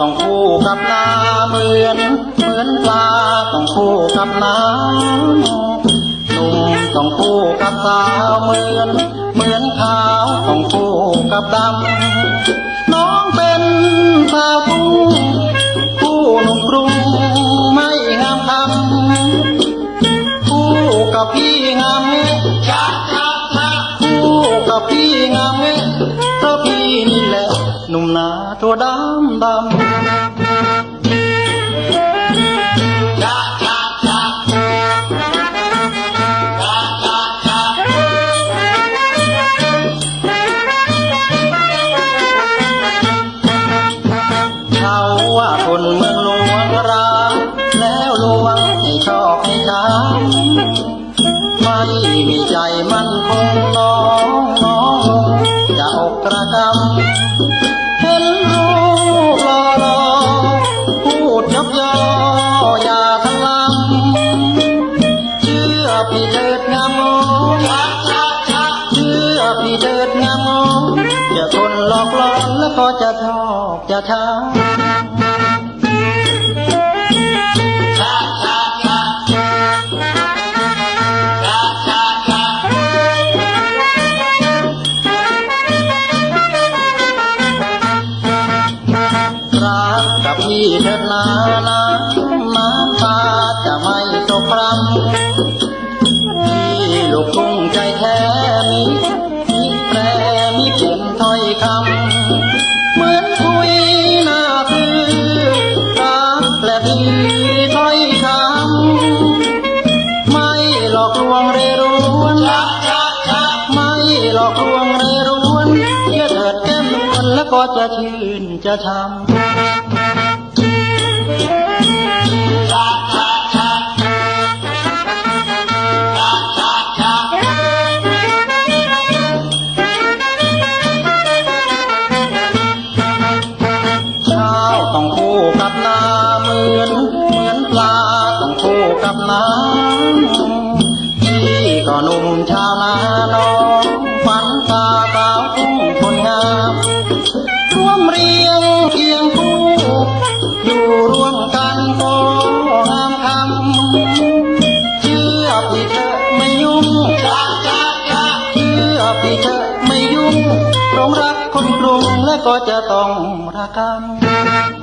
ข้าวต้องคู่กับนาเหมือน เหมือนปลาต้องคู่กับน้ำหนุ่มต้องคู่กับสาวเหมือน เหมือนขาวต้องคู่กับดำน้องเป็นสาวทุ่งคู่หนุ่มกรุงไม่งามคำคู่กับพี่งามเมฆคู่กับพี่งามเมฆ ตัวดำดำเขาว่าคนเมืองหลวงรักแล้วลวงให้ชอบให้ช้ำไม่มีใจมันคงน้องน้องจะอกกระกำ อบจะช้ำรักกับพี่เถิดนานะน้ำตาจะไม่ตกพรำพี่ลูกทุ่งใจแท้มี ก็จะชื่นจะช้ำข้าวต้องคู่กับนาเหมือนเหมือนปลาต้องคู่กับน้ำพี่ก็หนุ่มชาวนาน้อ ร้องรักคนกรุงและก็จะต้องรักกัน